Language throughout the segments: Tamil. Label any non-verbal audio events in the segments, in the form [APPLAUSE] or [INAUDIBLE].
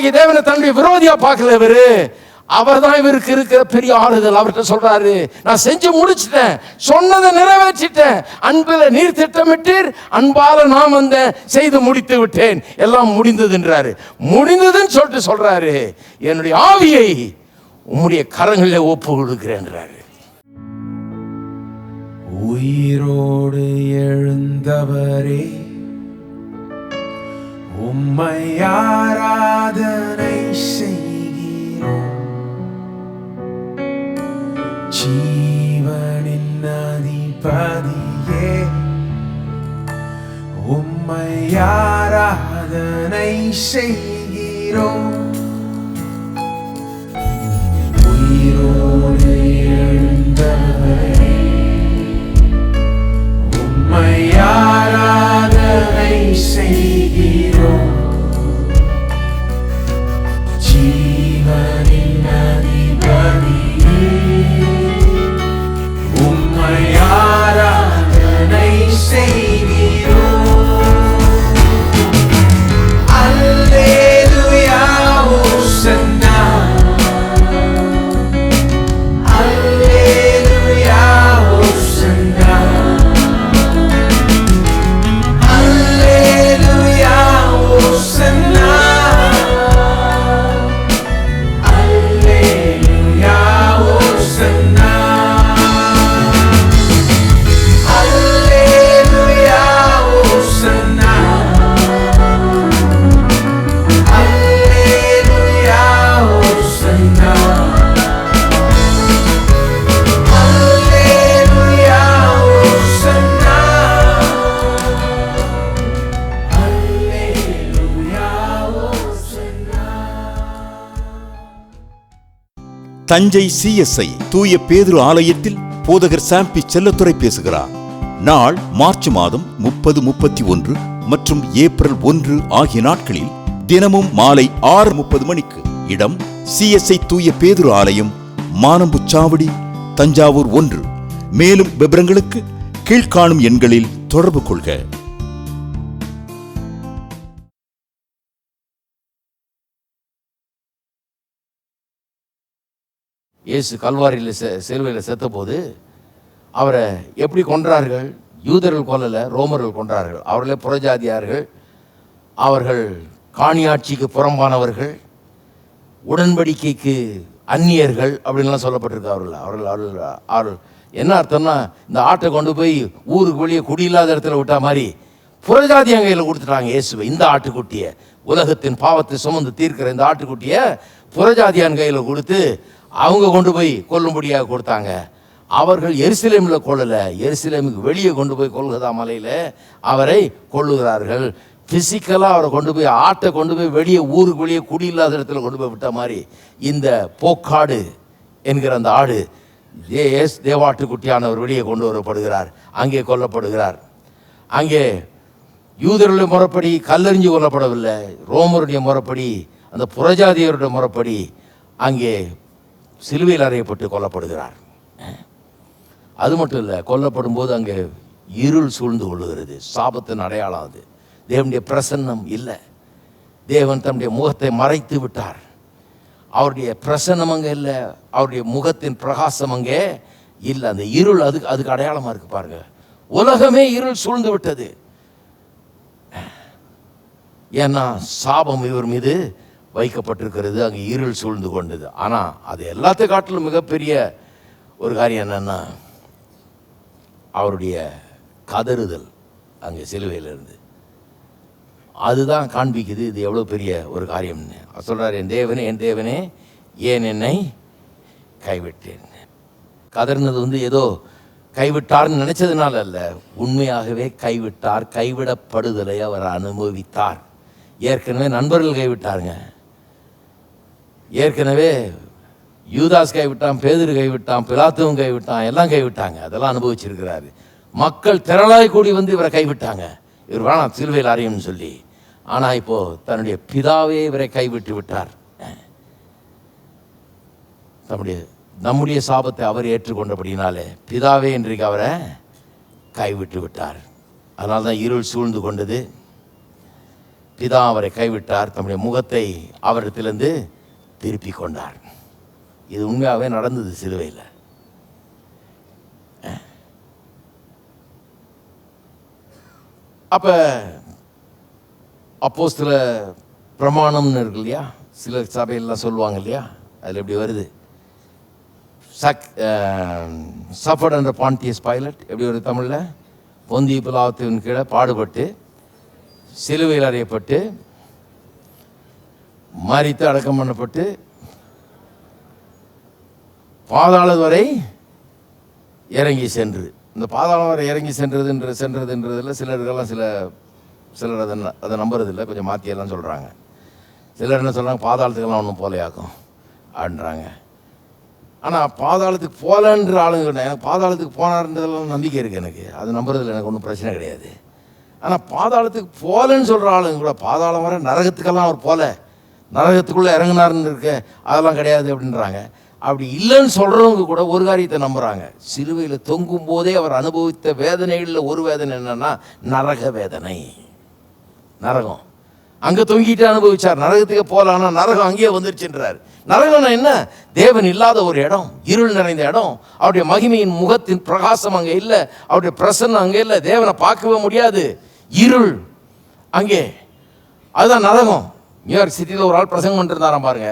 பிதாவாகிய தேவனை தன்னுடைய விரோதியா பார்க்கல இவரு? அவர் தான் இவருக்கு இருக்கிற பெரிய ஆறுதல். அவர்கிட்ட சொல்றாரு நான் செஞ்சு முடிச்சிட்டேன். சொன்னதை நிறைவேற்றிட்டேன். அன்பில் நீர் திட்டமிட்டீர். அன்பால நான் வந்தேன் செய்து முடித்து விட்டேன். எல்லாம் முடிந்ததுன்றாரு. முடிந்ததுன்னு சொல்லிட்டு சொல்றாரு. என்னுடைய ஆவியை உம்முடைய கரங்களில் ஒப்பு கொடுக்கிறேன்றாரு. உயிரோடு எழுந்தவரே உம்மை ஆராதனை செய்கிறோம். ஜீவனின் அதிபதியே உம்மை ஆராதனை செய்கிறோம். உயிரோடு எழுந்தவரே உம்மை ஆராதனை செய்கிறோம். தஞ்சை சிஎஸ்ஐ தூய பேதுரு ஆலயத்தில் போதகர் சாம்பி செல்லத்துறை பேசுகிறார். நாள் மார்ச் மாதம் முப்பது முப்பத்தி ஒன்று மற்றும் ஏப்ரல் ஒன்று ஆகிய நாட்களில் தினமும் மாலை ஆறு முப்பது மணிக்கு இடம் சிஎஸ்ஐ தூய பேதுரு ஆலயம் மானம்புச்சாவடி தஞ்சாவூர் ஒன்று. மேலும் விவரங்களுக்கு கீழ்காணும் எண்களில் தொடர்பு கொள்க. இயேசு கல்வாரியில் செ சிலுவையில் செத்தபோது அவரை எப்படி கொன்றார்கள்? யூதர்கள் கொல்லலை ரோமர்கள் கொன்றார்கள். அவர்களே புறஜாதியார்கள். அவர்கள் காணியாட்சிக்கு புறம்பானவர்கள். உடன்படிக்கைக்கு அந்நியர்கள் அப்படின்லாம் சொல்லப்பட்டிருக்கு அவர்கள். அவர்கள் அவர்கள் அவர்கள் என்ன அர்த்தம்னா இந்த ஆட்டை கொண்டு போய் ஊருக்கு வெளியே குடியில்லாத இடத்துல விட்டா மாதிரி புறஜாதி கையில் கொடுத்துட்டாங்க இயேசுவை. இந்த ஆட்டுக்குட்டியை. உலகத்தின் பாவத்தை சுமந்து தீர்க்கிற இந்த ஆட்டுக்குட்டியை புறஜாதியான் கையில் கொடுத்து அவங்க கொண்டு போய் கொல்லும்படியாக கொடுத்தாங்க. அவர்கள் எருசலேமில் கொள்ளலை எருசலேமுக்கு வெளியே கொண்டு போய் கொல்லுகதா மலையில்? அவரை கொள்ளுகிறார்கள் ஃபிசிக்கலாக அவரை கொண்டு போய் ஆட்டை கொண்டு போய் வெளியே ஊருக்கு வெளியே குடியில்லாத இடத்துல கொண்டு போய் விட்ட மாதிரி இந்த போக்காடு என்கிற அந்த ஆடு ஏஎஸ் தேவாட்டுக்குட்டியானவர் வெளியே கொண்டு வரப்படுகிறார். அங்கே கொல்லப்படுகிறார். அங்கே யூதருடைய முறைப்படி கல்லறிஞ்சு கொல்லப்படவில்லை. ரோமருடைய முறைப்படி அந்த புறஜாதியருடைய முறைப்படி அங்கே சிலுவையில் அறையப்பட்டு கொல்லப்படுகிறார். அது மட்டும் இல்லை கொல்லப்படும் போது அங்கே இருள் சூழ்ந்து கொள்ளுகிறது. சாபத்தின் அடையாளம் அது. தேவனுடைய பிரசன்னம் இல்லை. தேவன் தன்னுடைய முகத்தை மறைத்து விட்டார். அவருடைய பிரசன்னம் அங்கே இல்லை அவருடைய முகத்தின் பிரகாசம் அங்கே இல்லை. அந்த இருள் அதுக்கு அதுக்கு அடையாளமாக இருக்கு பாருங்க. உலகமே இருள் சூழ்ந்து விட்டது. ஏன்னா சாபம் இவர் மீது வைக்கப்பட்டிருக்கிறது அங்கே இருள் சூழ்ந்து கொண்டது. ஆனால் அது எல்லாத்த காட்டிலும் மிகப்பெரிய ஒரு காரியம் என்னென்னா அவருடைய கதறுதல் அங்கே சிலுவையிலிருந்து. அதுதான் காண்பிக்குது இது எவ்வளோ பெரிய ஒரு காரியம்னு. அவர் என் தேவனே என் தேவனே ஏன் என்னை கைவிட்டேன்? கதர்னது வந்து ஏதோ கைவிட்டார்னு நினச்சதுனால அல்ல உண்மையாகவே கைவிட்டார் கைவிடப்படுதலை அவர் அனுபவித்தார். ஏற்கனவே நண்பர்கள் கைவிட்டாருங்க. ஏற்கனவே யூதாஸ் கைவிட்டான் பேதர் கைவிட்டான் பிலாத்துவும் கைவிட்டான் எல்லாம் கைவிட்டாங்க. அதெல்லாம் அனுபவிச்சிருக்கிறாரு. மக்கள் திரளாய் கூடி வந்து இவரை கைவிட்டாங்க. இவர் வேணாம் சிலுவையில் அறியும்னு சொல்லி. ஆனால் இப்போ தன்னுடைய பிதாவே இவரை கைவிட்டு விட்டார். தம்முடைய நம்முடைய சாபத்தை அவர் ஏற்றுக்கொண்டபடினாலே பிதாவே இன்றைக்கு அவரை கைவிட்டு விட்டார். அதனால தான் இருள் சூழ்ந்து கொண்டது. பிதா அவரை கைவிட்டார். தம்முடைய முகத்தை அவரிடத்திலிருந்து திருப்பி கொண்டார். இது உண்மையாகவே நடந்தது சிலுவையில். அப்போ அப்போ சில பிரமாணம்னு இருக்கு இல்லையா? சில சபையெல்லாம் சொல்லுவாங்க இல்லையா? அதில் எப்படி வருது? சக் சஃபர்ட் என்ற பாண்டியஸ் பைலட் எப்படி வருது தமிழில்? பொந்தி புலாவத்தின் கீழே பாடுபட்டு சிலுவையில் அறியப்பட்டு மறித்து அடக்கம் பண்ணப்பட்டு பாதாளம் வரை இறங்கி சென்று இந்த பாதாளம் வரை இறங்கி சென்றதுன்ற சென்றதுன்றதில் சிலருக்கெல்லாம் சில சிலர் அதை ந- அதை நம்புறதில்லை. கொஞ்சம் மாற்றியெல்லாம் சொல்கிறாங்க சிலர் என்ன சொல்கிறாங்க பாதாளத்துக்கெல்லாம் ஒன்றும் போலையாக்கும் அப்படின்றாங்க. ஆனால் பாதாளத்துக்கு போகலன்ற ஆளுங்க எனக்கு பாதாளத்துக்கு போனார்ன்றதெல்லாம் நம்பிக்கை இருக்குது எனக்கு. அது நம்புறதுல எனக்கு ஒன்றும் பிரச்சனை கிடையாது. ஆனால் பாதாளத்துக்கு போகலன்னு சொல்கிற ஆளுங்க கூட பாதாளம் வர நரகத்துக்கெல்லாம் அவர் போகல நரகத்துக்குள்ளே இறங்குனாருன்னு இருக்கு அதெல்லாம் கிடையாது அப்படின்றாங்க. அப்படி இல்லைன்னு சொல்கிறவங்க கூட ஒரு காரியத்தை நம்புகிறாங்க சிலுவையில் தொங்கும் போதே அவர் அனுபவித்த வேதனைகளில் ஒரு வேதனை என்னென்னா நரக வேதனை. நரகம். அங்கே தொங்கிட்டு அனுபவிச்சார். நரகத்துக்கு போகலான்னா நரகம் அங்கேயே வந்துருச்சுன்றார். நரகம்னா என்ன? தேவன் இல்லாத ஒரு இடம் இருள் நிறைந்த இடம். அவருடைய மகிமையின் முகத்தின் பிரகாசம் அங்கே இல்லை. அவருடைய பிரசன்னம் அங்கே இல்லை. தேவனை பார்க்கவே முடியாது. இருள் அங்கே. அதுதான் நரகம். நியூயார்க் சிட்டியில் ஒரு ஆள் பிரசங்கம் பண்ணிருந்தாராம் பாருங்க.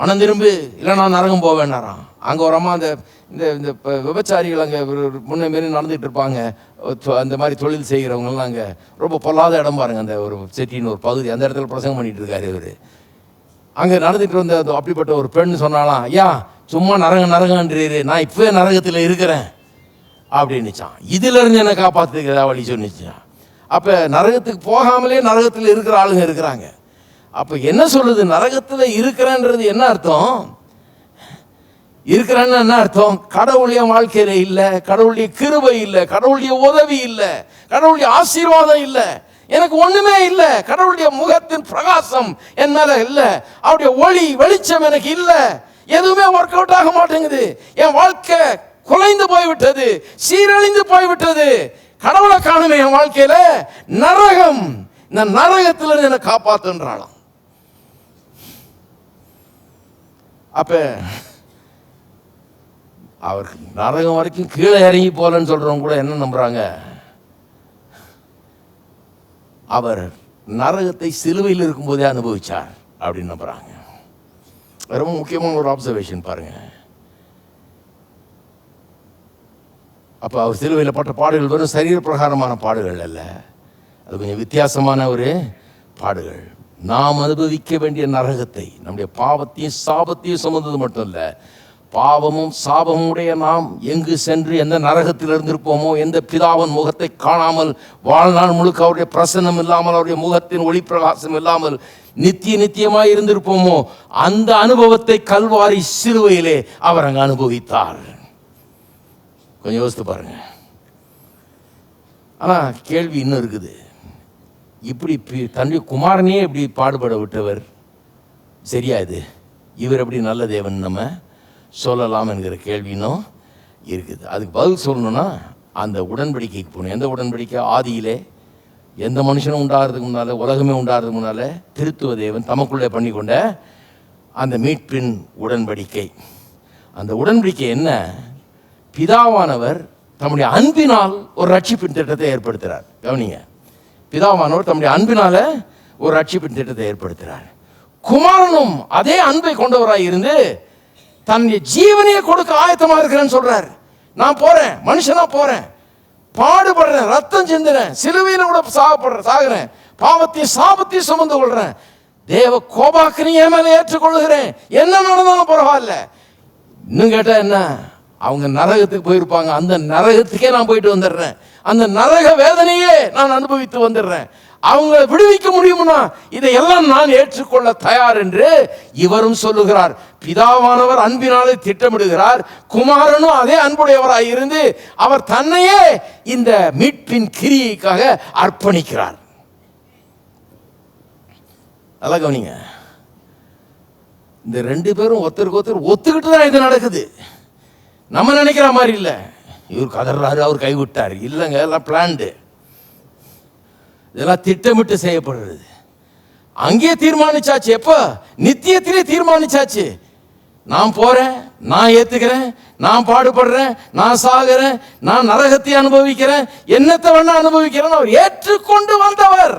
மனம் திரும்பி இல்லை நான் நரகம் போவேன்னாராம். அங்கே ஒரு அம்மா அந்த இந்த இந்த விபச்சாரிகள் அங்கே முன்ன மாரி நடந்துகிட்டு இருப்பாங்க. அந்த மாதிரி தொழில் செய்கிறவங்கலாம் அங்கே ரொம்ப பொல்லாத இடம் பாருங்கள் அந்த ஒரு சிட்டின்னு ஒரு பகுதி. அந்த இடத்துல பிரசங்கம் பண்ணிட்டு இருக்காரு இவர். அங்கே நடந்துட்டு வந்த அந்த அப்படிப்பட்ட ஒரு பெண் சொன்னாலாம் ஐயா சும்மா நரக நரகன்றீரு நான் இப்போவே நரகத்தில் இருக்கிறேன். அப்படின்னுச்சான் இதுல என்னை காப்பாற்றுக்கிறதா வழி சொன்னிச்சான் அப்போ நரகத்துக்கு போகாமலே நரகத்தில் இருக்கிற ஆளுங்க இருக்கிறாங்க. அப்போ என்ன சொல்லுது நரகத்தில் இருக்கிறேன்றது என்ன அர்த்தம்? இருக்கிறேன்னு என்ன அர்த்தம்? கடவுளுடைய வாழ்க்கையில் இல்லை கடவுளுடைய கிருபை இல்லை கடவுளுடைய உதவி இல்லை கடவுளுடைய ஆசீர்வாதம் இல்லை. எனக்கு ஒண்ணுமே இல்லை. கடவுளுடைய முகத்தின் பிரகாசம் என் மேல இல்லை. அவருடைய ஒளி வெளிச்சம் எனக்கு இல்லை. எதுவுமே ஒர்க் அவுட் ஆக மாட்டேங்குது. என் வாழ்க்கை குலைந்து போய்விட்டது. சீரழிந்து போய்விட்டது. கடவுளை காணுமே என் வாழ்க்கையில. நரகம். இந்த நரகத்திலிருந்து என்னை காப்பாத்துன்றாலும் அப்போ [LAUGHS] அவர் நரகம் வரைக்கும் கீழே இறங்கி போகலன்னு சொல்கிறவங்க கூட என்ன நம்புகிறாங்க அவர் நரகத்தை சிலுவையில் இருக்கும்போதே அனுபவிச்சார் அப்படின்னு நம்புகிறாங்க ரொம்ப முக்கியமான ஒரு ஆப்சர்வேஷன் பாருங்கள் அப்போ அவர் சிலுவையில் பட்ட பாடுகள் வெறும் சரீர பிரகாரமான பாடுகள் அல்ல. அது கொஞ்சம் வித்தியாசமான ஒரு பாடுகள் நாம் அனுபவிக்க வேண்டிய நரகத்தை நம்முடைய பாவத்தையும் சாபத்தையும் சுமந்தது மட்டும் இல்லை பாவமும் சாபமும் உடைய நாம் எங்கு சென்று எந்த நரகத்தில் இருந்திருப்போமோ எந்த பிதாவின் முகத்தை காணாமல் வாழ்நாள் முழுக்க அவருடைய பிரசன்னம் இல்லாமல் அவருடைய முகத்தின் ஒளி பிரகாசம் இல்லாமல் நித்திய நித்தியமாய் இருந்திருப்போமோ அந்த அனுபவத்தை கல்வாரி சிறுவையிலே அவர் அங்கு அனுபவித்தார். கொஞ்சம் யோசித்து பாருங்க. ஆனா கேள்வி இன்னும் இருக்குது. இப்படி பி- தன்னுடைய குமாரனையே இப்படி பாடுபட விட்டவர். சரியா இது? இவர் எப்படி நல்ல தேவன் நம்ம? சொல்லலாம் என்கிற கேள்வினும் இருக்குது. அதுக்கு பதில் சொல்லணும்னா அந்த உடன்படிக்கைக்கு போகணும். எந்த உடன்படிக்கை? ஆதியிலே. எந்த மனுஷனும் உண்டாகிறதுக்கு முன்னால் உலகமே உண்டாகிறதுக்கு முன்னால் திருத்துவ தேவன் தமக்குள்ளே பண்ணிக்கொண்ட அந்த மீட்பின் உடன்படிக்கை. அந்த உடன்படிக்கை என்ன? பிதாவானவர் தம்முடைய அன்பினால் ஒரு ரட்சிப்பின் திட்டத்தை ஏற்படுத்துகிறார் கவனிங்க. பிதாவானவர் தம்முடைய அன்பினால ஒரு ரட்சிப்பின் திட்டத்தை ஏற்படுத்துகிறார். குமாரனும் அதே அன்பை கொண்டவராக இருந்து தன்னுடைய ஜீவனையே கொடுக்க ஆயத்தமாக இருக்கிறேன்னு சொல்றார். நான் போறேன் மனுஷனா போறேன். பாடுபடுறேன் ரத்தம் சிந்துறேன் சிலுவையில் கூட சாகப்படுறேன் சாகுறேன். பாவத்தையும் சாபத்தையும் சுமந்து கொள்றேன். தேவ கோபாக்கினி என் ஏற்றுக்கொள்கிறேன் என்ன நடந்தாலும் பரவாயில்ல. இன்னும் கேட்டா என்ன? அவங்க நரகத்துக்கு போயிருப்பாங்க. அந்த நரகத்துக்கே நான் போயிட்டு வந்துடுறேன். அந்த நரக வேதனையே நான் அனுபவித்து வந்துடுறேன். அவங்கள விடுவிக்க முடியும்னா இதையெல்லாம் நான் ஏற்றுக்கொள்ள தயார் என்று இவரும் சொல்லுகிறார். பிதாவானவர் அன்பினாலே திட்டமிடுகிறார். குமாரனும் அதே அன்புடையவராக இருந்து அவர் தன்னையே இந்த மீட்பின் கிரியைக்காக அர்ப்பணிக்கிறார். நல்லா கவனிங்க. இந்த ரெண்டு பேரும் ஒருத்தருக்கு ஒருத்தர் ஒத்துக்கிட்டு தான் இது நடக்குது. நம்ம நினைக்கிற மாதிரி இல்லை. இவர் கதறாரு அவர் கைவிட்டார். இல்லைங்க எல்லாம் பிளான்டு இதெல்லாம் திட்டமிட்டு செய்யப்படுறது. அங்கேயே தீர்மானிச்சாச்சு. எப்போ? நித்தியத்திலே தீர்மானிச்சாச்சு. நான் போகிறேன் நான் ஏற்றுக்கிறேன் நான் பாடுபடுறேன் நான் சாகுறேன் நான் நரகத்தை அனுபவிக்கிறேன் என்னத்தை வேணா அனுபவிக்கிறேன் அவர் ஏற்றுக்கொண்டு வந்தவர்.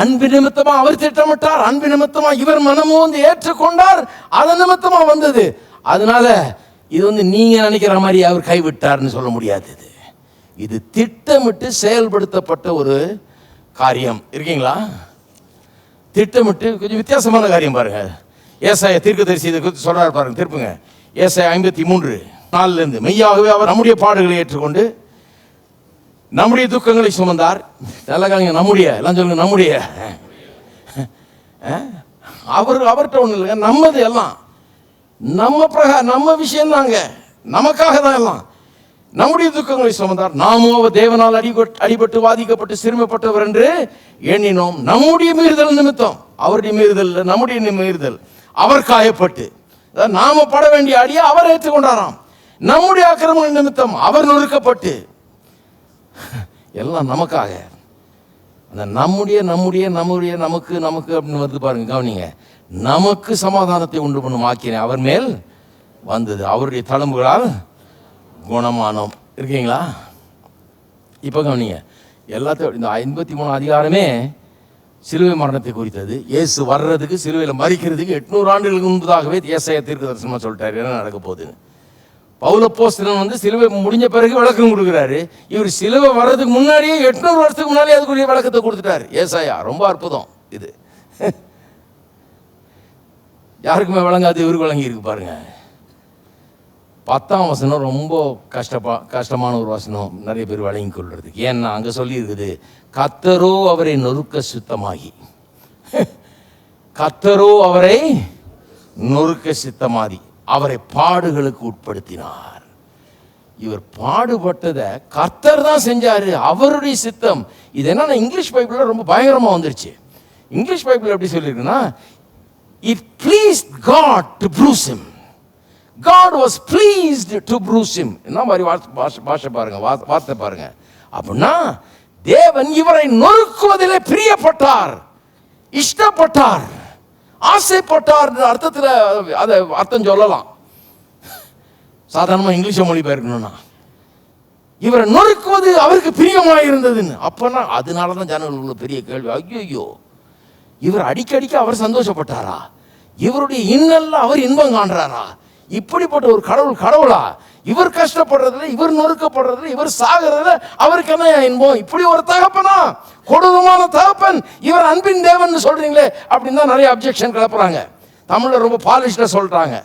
அன்பு நிமித்தமா அவர் திட்டமிட்டார் அன்பு நிமித்தமா இவர் மனமும் வந்து ஏற்றுக்கொண்டார் அதன் நிமித்தமா வந்தது. அதனால இது வந்து நீங்கள் நினைக்கிற மாதிரி அவர் கைவிட்டார்னு சொல்ல முடியாது இது. இது திட்டமிட்டு செயல்படுத்தப்பட்ட ஒரு காரியம். இருக்கீங்களா? திட்டமிட்டு கொஞ்சம் வித்தியாசமான காரியம் பாருங்கள். ஏசாய தீர்க்கதரிசி இதை குறித்து சொல்கிறார் பாருங்க திருப்புங்க. ஏசாய ஐம்பத்தி மூன்று நாலுல மெய்யாகவே அவர் நம்முடைய பாடுகளை ஏற்றுக்கொண்டு நம்முடைய துக்கங்களை சுமந்தார். நல்லா காங்க நம்முடைய. எல்லாம் சொல்லுங்க நம்முடைய. அவர் அவர்கிட்ட ஒன்றும் இல்லைங்க நம்மது எல்லாம். நம்ம பிரகா நம்ம விஷயம் தாங்க நமக்காக தான் எல்லாம். நம்முடைய துக்கங்களை சுமந்தார். நாமும் அவர் தேவனால் அடிபட்டு அடிபட்டு வாதிக்கப்பட்டு சிறுமைப்பட்டவர் என்று எண்ணினோம். நம்முடைய மீறுதல் நிமித்தம். அவருடைய மீறுதல் நம்முடைய மீறுதல். அவர் காயப்பட்டு. நாம பட வேண்டிய அடியை அவர் ஏற்றுக்கொண்டாராம். நம்முடைய ஆக்கிரமண நிமித்தம் அவர் நொறுக்கப்பட்டு. எல்லாம் நமக்காக. அந்த நம்முடைய நம்முடைய நம்முடைய நமக்கு நமக்கு அப்படின்னு வருது பாருங்க கவனிங்க. நமக்கு சமாதானத்தை உண்டு பண்ணும் ஆக்கினேன் அவர் மேல் வந்தது. அவருடைய தழும்புகளால் குணமானோம். இருக்கீங்களா? இப்போ கவனிங்க. எல்லாத்தையும் இந்த ஐம்பத்தி மூணு அதிகாரமே சிலுவை மரணத்தை குறித்தது. இயேசு வர்றதுக்கு சிலுவையில் மறிக்கிறதுக்கு எட்நூறு ஆண்டுகளுக்கு முன்பதாகவே ஏசாய தீர்க்க தரிசனமாக சொல்லிட்டாரு. என்ன நடக்க போகுதுன்னு? பௌலப்போஸ்தலன் வந்து சிலுவை முடிஞ்ச பிறகு விளக்கம் கொடுக்குறாரு. இவர் சிலுவை வர்றதுக்கு முன்னாடியே எட்நூறு வருஷத்துக்கு முன்னாலே அதுக்குரிய விளக்கத்தை கொடுத்துட்டாரு. ஏசாயா ரொம்ப அற்புதம் இது. [LAUGHS] யாருக்குமே விளங்காது இவருக்கு விளங்கி பாருங்க. பத்தாம் வசனம் ரொம்ப கஷ்டப்பா கஷ்டமான ஒரு வசனம் நிறைய பேர் வழங்கி கொள்றதுக்கு. ஏன்னா அங்கே சொல்லியிருக்குது கத்தரோ அவரை நொறுக்க சுத்தமாகி. [LAUGHS] கத்தரோ அவரை நொறுக்க சித்தமாதி அவரை பாடுகளுக்கு உட்படுத்தினார். இவர் பாடுபட்டதை கர்த்தர் தான் செஞ்சார். அவருடைய சித்தம். இது என்னன்னா இங்கிலீஷ் பைபிளில் ரொம்ப பயங்கரமாக வந்துருச்சு. இங்கிலீஷ் பைபிள் எப்படி சொல்லியிருக்குன்னா it please God to bruise him. God was pleased to bruise him. என்ன மாதிரி வார்த்தை பாஷை பாஷை பாருங்க வார்த்தை பாருங்க. அப்படின்னா தேவன் இவரை நொறுக்குவதிலே பிரியப்பட்டார் இஷ்டப்பட்டார். ஆசைப்பட்டார் அர்த்தத்தில் அதை அர்த்தம் சொல்லலாம். சாதாரணமாக இங்கிலீஷை மொழிபெயர்க்கணும்னா இவரை நொறுக்குவது அவருக்கு பிரியமாக இருந்ததுன்னு. அப்போனா அதனால தான் ஜனங்களுக்கு பெரிய கேள்வி. ஐயோ இவர் அடிக்கடிக்கு அவர் சந்தோஷப்பட்டாரா? இவருடைய இன்னல்ல அவர் இன்பம் காண்றாரா? இப்படிப்பட்ட ஒரு கடவுள் கடவுளா? இவர் கஷ்டப்படுறதுல இவர் நொறுக்கப்படுறதுல இவர் சாகிறதுல அவருக்கு என்ன இன்பம்? இப்படி ஒரு தகப்பனா? கொடூரமான தகப்பன். இவர் அன்பின் தேவன் சொல்றீங்களே அப்படின்னு தான் நிறைய அப்ஜெக்ஷன் கிளப்புறாங்க. தமிழ்ல ரொம்ப பாலிஷ்ட சொல்றாங்க.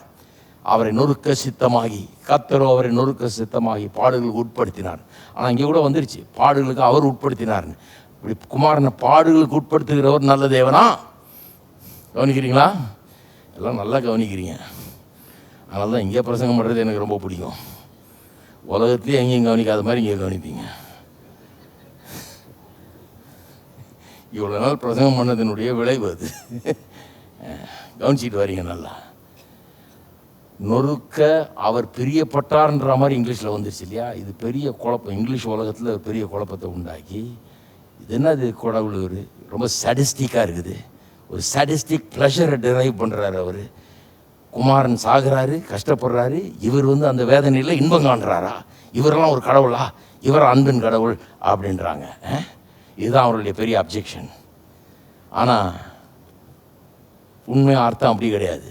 அவரை நொறுக்க சித்தமாகி கத்தரோ அவரை நொறுக்க சித்தமாகி பாடுகளுக்கு உட்படுத்தினார். ஆனால் இங்கே கூட வந்துருச்சு. பாடுகளுக்கு அவர் உட்படுத்தினார்னு. இப்படி குமாரனை பாடுகளுக்கு உட்படுத்துகிறவர் நல்ல தேவனா? கவனிக்கிறீங்களா? எல்லாம் நல்லா கவனிக்கிறீங்க. அதனால தான் இங்கே பிரசங்கம் பண்ணுறது எனக்கு ரொம்ப பிடிக்கும். உலகத்துலேயே எங்கேயும் கவனிக்காத மாதிரி இங்கே கவனிப்பீங்க. இவ்வளோ நாள் பிரசங்கம் பண்ணதினுடைய விளைவு அது. கவனிச்சிட்டு வரீங்க நல்லா. நொறுக்க அவர் பிரியப்பட்டார்ன்ற மாதிரி இங்கிலீஷில் வந்துருச்சு இல்லையா? இது பெரிய குழப்பம். இங்கிலீஷ் உலகத்தில் பெரிய குழப்பத்தை உண்டாக்கி இது என்னது கடவுள் ரொம்ப சடிஸ்டிக்காக இருக்குது. ஒரு சடிஸ்டிக் ப்ளஷரை டிரைவ் பண்ணுறாரு அவர். குமாரன் சாகுறாரு கஷ்டப்படுறாரு. இவர் வந்து அந்த வேதனையில் இன்பம் காண்றாரா? இவரெல்லாம் ஒரு கடவுளா? இவர் அன்பின் கடவுள் அப்படின்றாங்க. இதுதான் அவருடைய பெரிய அப்ஜெக்ஷன் ஆனால் உண்மை அர்த்தம் அப்படி கிடையாது.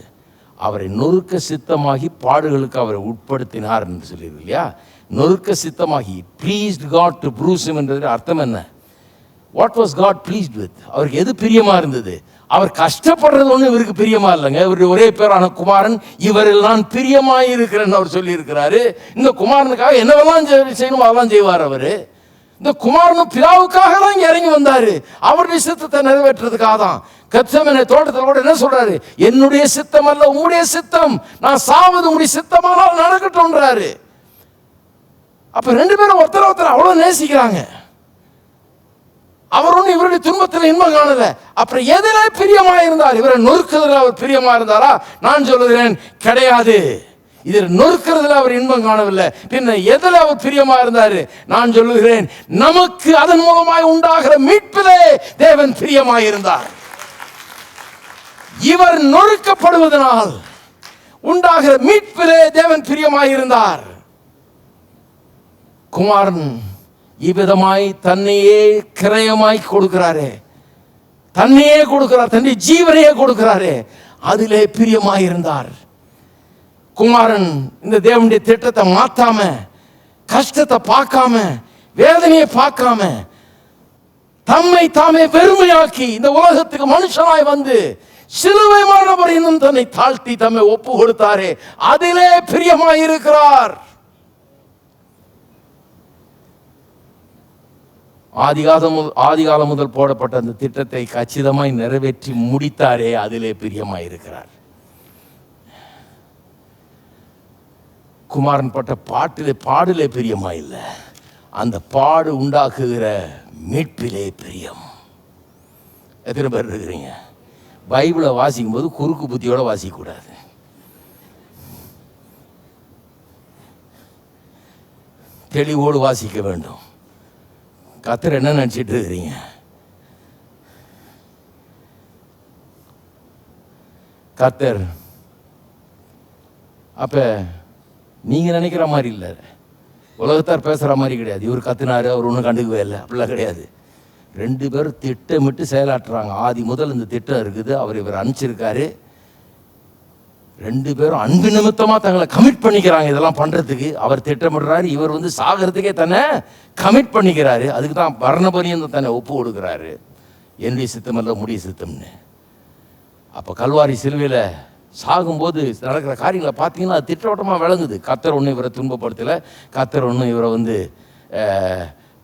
அவரை நொறுக்க சித்தமாகி பாடுகளுக்கு அவரை உட்படுத்தினார் என்று சொல்லியிருக்கு இல்லையா? நொறுக்க சித்தமாகி pleased God to bruise him என்றது அர்த்தம் என்ன? What was God pleased with அவருக்கு எது பிரியமாக இருந்தது? அவர் கஷ்டப்படுறது ஒன்றும் இவருக்கு பிரியமா இல்லைங்க. இவருடைய ஒரே பேரான குமாரன் இவரில் நான் பிரியமாய் இருக்கிறேன்னு அவர் சொல்லியிருக்கிறாரு. இந்த குமாரனுக்காக என்னவெல்லாம் செய்- செய்யணுமோ அதெல்லாம் செய்வார் அவர். இந்த குமாரனும் பிதாவுக்காக தான் இங்கே இறங்கி வந்தார். அவருடைய சித்தத்தை நிறைவேற்றுறதுக்காக தான். கச்சமனை தோட்டத்தில் கூட என்ன சொல்றாரு? என்னுடைய சித்தம் அல்ல உங்களுடைய சித்தம். நான் சாவது உங்களுடைய சித்தமானால் நடக்கட்டும்ன்றாரு. அப்போ ரெண்டு பேரும் ஒருத்தர் ஒருத்தர் அவ்வளோ நேசிக்கிறாங்க. அவர் ஒன்றும் இவருடைய துன்பத்தில் இன்பம் காணல. அப்புறம் எதில பிரியமா இருந்தார்? இவரை நொறுக்கிறதுல அவர் பிரியமா இருந்தாரா? நான் சொல்லுகிறேன் கிடையாது. இதில் நொறுக்கிறதுல அவர் இன்பம் காணவில்லை. பின்ன எதில் அவர் பிரியமா இருந்தாரு? நான் சொல்லுகிறேன் நமக்கு அதன் மூலமாய் உண்டாகிற மீட்பிலே தேவன் பிரியமாய் இருந்தார். இவர் நொறுக்கப்படுவதனால் உண்டாகிற மீட்பிலே தேவன் பிரியமாயிருந்தார் குமாரன் இவ்விதமாய் தன்னையே கிரயமாய் கொடுக்கிறாரே தன்னையே கொடுக்கிறார் தன்னுடைய ஜீவனையே கொடுக்கிறாரே அதிலே பிரியமாயிருந்தார் குமாரன் இந்த தேவனுடைய திட்டத்தை மாற்றாம கஷ்டத்தை பார்க்காம வேதனையை பார்க்காம தம்மை தாமே வெறுமையாக்கி இந்த உலகத்துக்கு மனுஷனாய் வந்து சிலுவை மரணம் வரையிலும் தன்னை தாழ்த்தி தம்மை ஒப்பு கொடுத்தாரே அதிலே பிரியமாயிருக்கிறார் ஆதிகாலம் முதல் ஆதிகாலம் முதல் போடப்பட்ட அந்த திட்டத்தை கச்சிதமாய் நிறைவேற்றி முடித்தாரே அதிலே பிரியமாயிருக்கிறார். குமாரன் பட்ட பாட்டிலே பாடிலே பிரியமா இல்லை அந்த பாடு உண்டாக்குகிற மீட்பிலே பிரியம். எத்தனை பேர் இருக்கிறீங்க? பைபிளை வாசிக்கும் போது குறுக்கு புத்தியோட வாசிக்கக்கூடாது. தெளிவோடு வாசிக்க வேண்டும். கத்தர் என்ன நினச்சிட்டு இருக்கிறீங்க? கத்தர் அப்போ நீங்கள் நினைக்கிற மாதிரி இல்லை. உலகத்தார் பேசுகிற மாதிரி கிடையாது. இவர் கத்துனாரு அவர் ஒன்றும் கண்டுக்கவே இல்லை. அப்படிலாம் கிடையாது. ரெண்டு பேரும் திட்டமிட்டு செயலாற்றுறாங்க. ஆதி முதல் இந்த திட்டம் இருக்குது. அவர் இவர் அனுப்பிச்சிருக்காரு. ரெண்டு பேரும் அன்பு நிமித்தமாக தங்களை கமிட் பண்ணிக்கிறாங்க. இதெல்லாம் பண்ணுறதுக்கு அவர் திட்டமிடுறாரு. இவர் வந்து சாகிறதுக்கே தன்னை கமிட் பண்ணிக்கிறாரு. அதுக்கு தான் பரணபரியந்த தன்னை ஒப்பு கொடுக்குறாரு. என்னுடைய சித்தம் அல்ல முடிய சித்தம்னு. அப்போ கல்வாரி சிலுவையில் சாகும்போது நடக்கிற காரியங்களை பார்த்தீங்கன்னா அது திட்டவட்டமாக விளங்குது. கத்தர் ஒன்றும் இவரை துன்பப்படுத்தலை. கத்தர் ஒன்றும் இவரை வந்து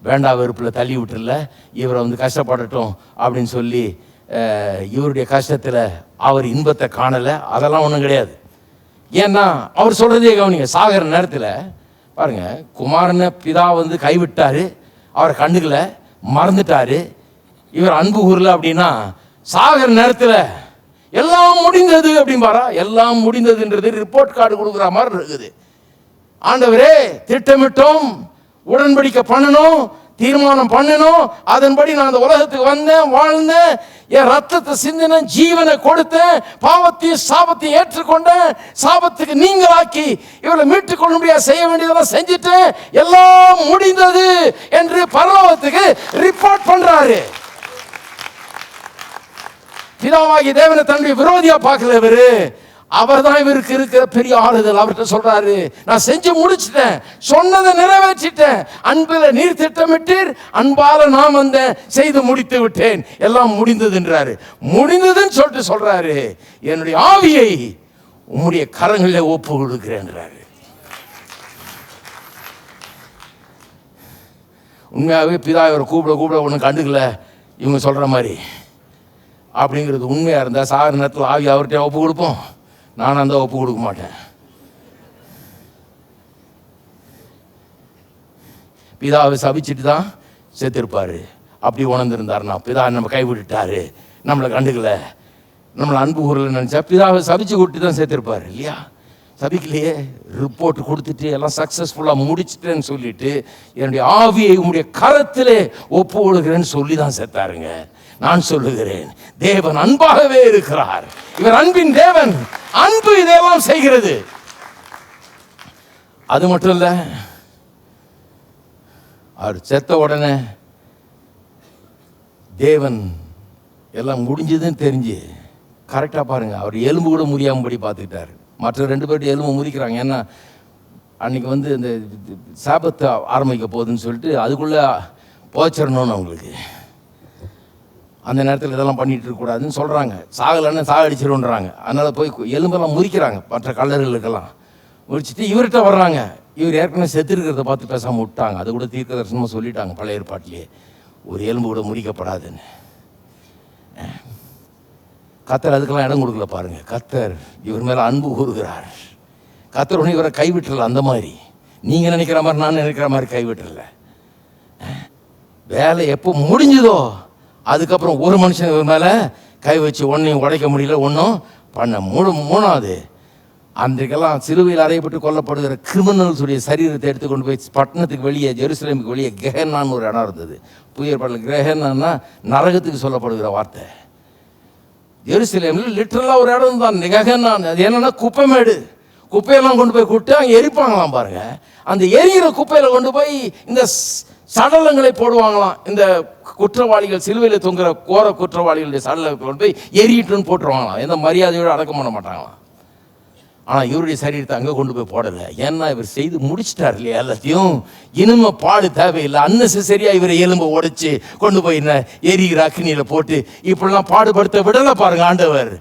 வேண்டா வெறுப்பில் தள்ளி விட்டுல இவரை வந்து கஷ்டப்படட்டும் அப்படின்னு சொல்லி இவருடைய கஷ்டத்தில் அவர் இன்பத்தை காணலை. அதெல்லாம் ஒன்றும் கிடையாது. ஏன்னா அவர் சொல்கிறதே கவனிங்க சாகிற நேரத்தில் பாருங்க குமாரனை பிதா வந்து கைவிட்டார் அவரை கண்டுக்கல மறந்துட்டார். இவர் அன்பு கூறல அப்படின்னா சாகிற நேரத்தில் எல்லாம் முடிந்தது அப்படிம்பாரா? எல்லாம் முடிந்ததுன்றது ரிப்போர்ட் கார்டு கொடுக்குற மாதிரி இருக்குது. ஆண்டவரே திட்டமிட்டோம் உடன்படிக்கை பண்ணணும் தீர்மானம் பண்ணணும். அதன்படி நான் அந்த உலகத்துக்கு வந்தேன் வாழ்ந்தேன். என் ரத்தத்தை சிந்தினேன் ஜீவனை கொடுத்தேன் பாவத்தையும் சாபத்தையும் ஏற்றுக்கொண்டேன். சாபத்துக்கு நீங்களாக்கி இவளை மீட்டுக் கொள்ள முடியாது செய்ய வேண்டியதெல்லாம் செஞ்சுட்டேன். எல்லாம் முடிந்தது என்று பரலோகத்துக்கு ரிப்போர்ட் பண்றாரு. பிதாவாகி தேவனை தன்னுடைய விரோதியா பார்க்கல இவரு. அவர் தான் இவருக்கு இருக்கிற பெரிய ஆளுதல். அவர்கிட்ட சொல்றாரு நான் செஞ்சு முடிச்சிட்டேன். சொன்னதை நிறைவேற்றிட்டேன். அன்பில் நீர் திட்டமிட்டீர். அன்பால நான் வந்தேன். செய்து முடித்து விட்டேன். எல்லாம் முடிந்ததுன்றாரு. முடிந்ததுன்னு சொல்லிட்டு சொல்றாரு. என்னுடைய ஆவியை உம்முடைய கரங்களில் ஒப்பு கொடுக்கிறேன்றாரு. உண்மையாகவே பிதா இவரை கூப்பிட கூப்பிட ஒன்றும் கண்டுக்கல. இவங்க சொல்கிற மாதிரி. அப்படிங்கிறது உண்மையாக இருந்தால் சாகிற நேரத்தில் ஆவி அவர்கிட்ட ஒப்பு கொடுப்போம். நான் அந்த ஒப்பு கொடுக்க மாட்டேன். பிதாவை சபிச்சுட்டு தான் செத்துருப்பாரு. அப்படி உணர்ந்திருந்தாருன்னா பிதா நம்ம கைவிட்டுட்டாரு. நம்மளை கண்டுக்கல. நம்மளை அன்பு கூறல நினச்சா பிதாவை சபிச்சு கூட்டி தான் சேர்த்துருப்பாரு இல்லையா? சபிக்கலையே. ரிப்போர்ட் கொடுத்துட்டு எல்லாம் சக்ஸஸ்ஃபுல்லாக முடிச்சிட்டேன்னு சொல்லிட்டு என்னுடைய ஆவியை உங்களுடைய கரத்திலே ஒப்பு கொடுக்குறேன்னு சொல்லி தான் சேர்த்தாருங்க நான் சொல்லுகிறேன். தேவன் அன்பாகவே இருக்கிறார். இவர் அன்பின் தேவன். அன்பு இதெல்லாம் செய்கிறது. அது மட்டும் இல்லை அவர் செத்த உடனே தேவன் எல்லாம் முடிஞ்சதுன்னு தெரிஞ்சு கரெக்டாக பாருங்க அவர் எலும்பு கூட முடியாமபடி பார்த்துக்கிட்டாரு. மற்ற ரெண்டு பேர்ட்டு எலும்பு முறிக்கிறாங்க. ஏன்னா அன்னைக்கு வந்து இந்த சாபத்தை ஆரம்பிக்க போகுதுன்னு சொல்லிட்டு அதுக்குள்ளே போச்சிடணும்னு அவங்களுக்கு. அந்த நேரத்தில் இதெல்லாம் பண்ணிகிட்டு இருக்கக்கூடாதுன்னு சொல்கிறாங்க சாகலைன்னு சாகடிச்சிருன்றாங்க அதனால் போய் எலும்பெல்லாம் முறிக்கிறாங்க மற்ற கல்லர்களுக்கெல்லாம் முறிச்சிட்டு இவர்கிட்ட வர்றாங்க. இவர் ஏற்கனவே செத்து இருக்கிறத பார்த்து பேசாமல் விட்டாங்க. அது கூட தீர்க்க தரிசனமாக சொல்லிட்டாங்க பழைய ஏற்பாட்டிலேயே ஒரு எலும்பு கூட முறிக்கப்படாதுன்னு. கத்தர் அதுக்கெல்லாம் இடம் கொடுக்கல பாருங்க. கத்தர் இவர் மேலே அன்பு கூறுகிறார். கத்தர் உடனே இவரை கைவிட்டுறல அந்த மாதிரி. நீங்கள் நினைக்கிற மாதிரி நான் நினைக்கிற மாதிரி கைவிட்டுறல வேலை எப்போ முடிஞ்சதோ அதுக்கப்புறம் ஒரு மனுஷன் மேலே கை வச்சு ஒன்றையும் உடைக்க முடியல ஒன்றும் பண்ண மூணு மூணாவது. அன்றைக்கெல்லாம் சிறுவையில் அறையப்பட்டு கொல்லப்படுகிற கிரிமினல்ஸுடைய சரீரத்தை எடுத்து கொண்டு போய் பட்டணத்துக்கு வெளியே ஜெருசலேமுக்கு வெளியே கிரகன்னான்னு ஒரு இடம் இருந்தது. புதிய பாடல் கிரகன்னா நரகத்துக்கு சொல்லப்படுகிற வார்த்தை. ஜெருசலேமில் லிட்டரலாக ஒரு இடம் தான் நிககன்னான் அது என்னென்னா குப்பைமேடு. குப்பையெல்லாம் கொண்டு போய் கூப்பிட்டு அங்கே எரிப்பாங்களாம் பாருங்கள் அந்த எரியிற குப்பையில் கொண்டு போய் இந்த ஸ்- சடலங்களை போடுவாங்களாம். இந்த குற்றவாளிகள் சிலுவையில் தொங்குற கோர குற்றவாளிகளுடைய சடலை கொண்டு போய் எரியிட்டுன்னு போட்டுருவாங்களாம். எந்த மரியாதையோடு அடக்கம் பண்ண மாட்டாங்களாம். ஆனால் இவருடைய சரீரத்தை அங்கே கொண்டு போய் போடலை. ஏன்னா இவர் செய்து முடிச்சிட்டார் இல்லையா எல்லாத்தையும். இனிமே பாடு தேவையில்லை. அன்னெசரியாக இவரை எலும்பை உடைச்சி கொண்டு போய் என்ன எரிகிற அக்னியில் போட்டு இப்படிலாம் பாடுபடுத்த விடலை பாருங்க ஆண்டவர்.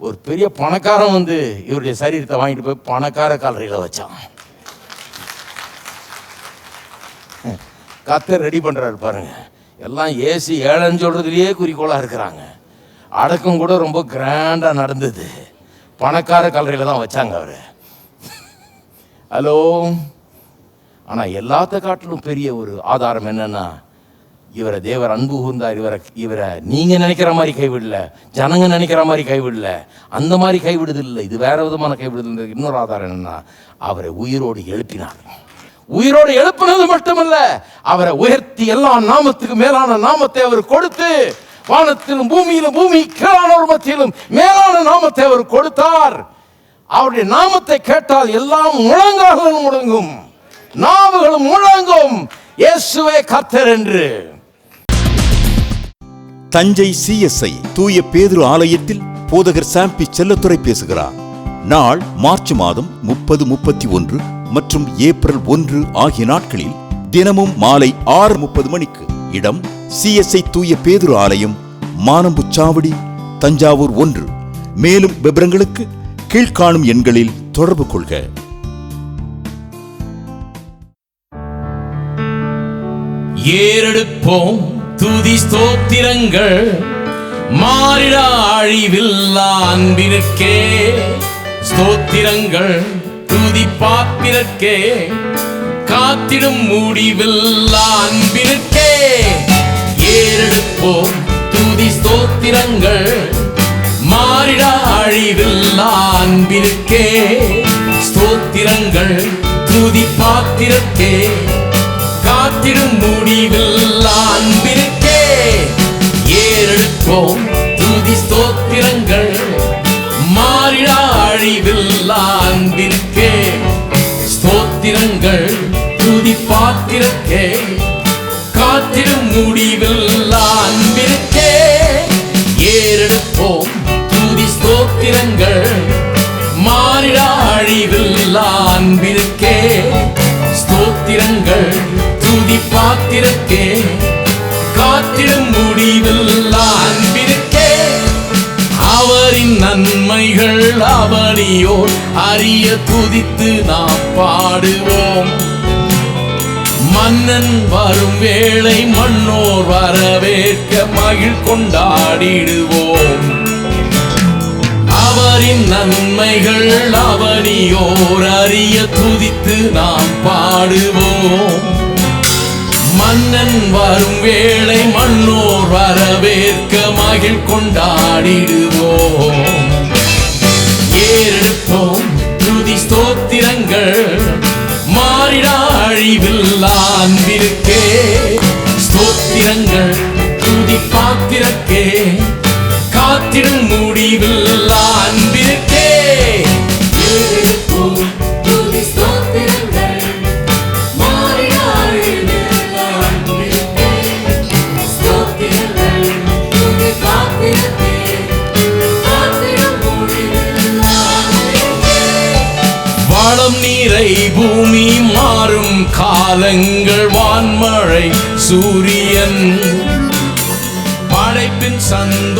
ஒரு பெரிய பணக்காரன் வந்து இவருடைய சரீரத்தை வாங்கிட்டு போய் பணக்கார கல்லறையில் வச்சான். கத்தர் ரெடி பண்ணுறாரு பாருங்க. எல்லாம் ஏசி ஏழைன்னு சொல்கிறதுலையே குறிக்கோளாக இருக்கிறாங்க. அடக்கம் கூட ரொம்ப கிராண்டாக நடந்தது. பணக்கார கல்லறையில் தான் வச்சாங்க அவர். ஹலோ? ஆனால் எல்லாத்த காட்டிலும் பெரிய ஒரு ஆதாரம் என்னென்னா இவரை தேவர் அன்பு கூர்ந்தார். இவரை இவரை நீங்கள் நினைக்கிற மாதிரி கைவிடல ஜனங்க நினைக்கிற மாதிரி கைவிடல அந்த மாதிரி கைவிடுது இல்லை. இது வேறு விதமான கைவிடுதல். இன்னொரு ஆதாரம் என்னென்னா அவரை உயிரோடு எழுப்பினார். உயிரோடு எழுப்பினது மட்டுமல்ல அவரை உயர்த்தி எல்லா நாமத்துக்கு மேலான நாமத்தை அவர் கொடுத்து வானத்திலும் பூமியிலும் பூமி கீழானோர் மத்தியிலும் மேலான நாமத்தை அவர் கொடுத்தார். அவருடைய நாமத்தை கேட்டால் எல்லாம் முழங்கால்களும் முழங்கும். நாவுகளும் முழங்கும். இயேசுவே கர்த்தர் என்று. தஞ்சை சிஎஸ்ஐ தூய பேதுரு ஆலயத்தில் போதகர் சாம்பி செல்லத்துறை பேசுகிறார். நாள் மார்ச் மாதம் முப்பது முப்பத்தி ஒன்று மற்றும் ஏப்ரல் ஒன்று ஆகிய நாட்களில் தினமும் மாலை ஆறு முப்பது மணிக்கு இடம் சிஎஸ்ஐ தூய பேதுரு ஆலயம் மானம்புச்சாவடி தஞ்சாவூர் ஒன்று. மேலும் விவரங்களுக்கு கீழ்காணும் எண்களில் தொடர்பு கொள்க. ஏறெடுப்போம் துதி ஸ்தோத்திரங்கள் மாறிட அழிவில்லா அன்பினுக்கே ஸ்தோத்திரங்கள் துதி பாத்திரக்கே காத்திடும் முடிவில்லா அன்பினுக்கே ஏறெடுப்போம் துதி ஸ்தோத்திரங்கள் மாறிட அழிவில்லா அன்பினுக்கே ஸ்தோத்திரங்கள் துதி பாத்திரக்கே காத்திடும் முடிவில் அன்பிருக்கே ஏறெடுப்போம் துதி ஸ்தோத்திரங்கள் மாறிடா அன்பிற்கே ஸ்தோத்திரங்கள் துதி பாத்திரக்கே காத்திடும் முடிவில்லா அன்பிற்கே ஏறெடுப்போம் துதி ஸ்தோத்திரங்கள். மாறிடா அழிவில்லா அன்பிற்கே ஸ்தோத்திரங்கள் துதி பாத்திரக்கே காத்திடும் முடிவில்லா அன்பிருக்கே அவரின் நன்மைகள் அவனியோர் அறிய துதித்து நாம் பாடுவோம். மன்னன் வரும் வேளை மன்னோர் வரவேற்க மகிழ் கொண்டாடிடுவோம். அவரின் நன்மைகள் அவனியோர் அறிய துதித்து நாம் பாடுவோம். மன்னன் வரும் வேளை மன்னோர் வரவேற்க மகிழ் கொண்டாடிடுவோம். ஏறெடுப்போம் துதி ஸ்தோத்திரங்கள் மாறிடா அழிவில்லா அன்பிருக்கே ஸ்தோத்திரங்கள் எங்கள் வான்மழை சூரியன். படைப்பின் சந்தோஷம்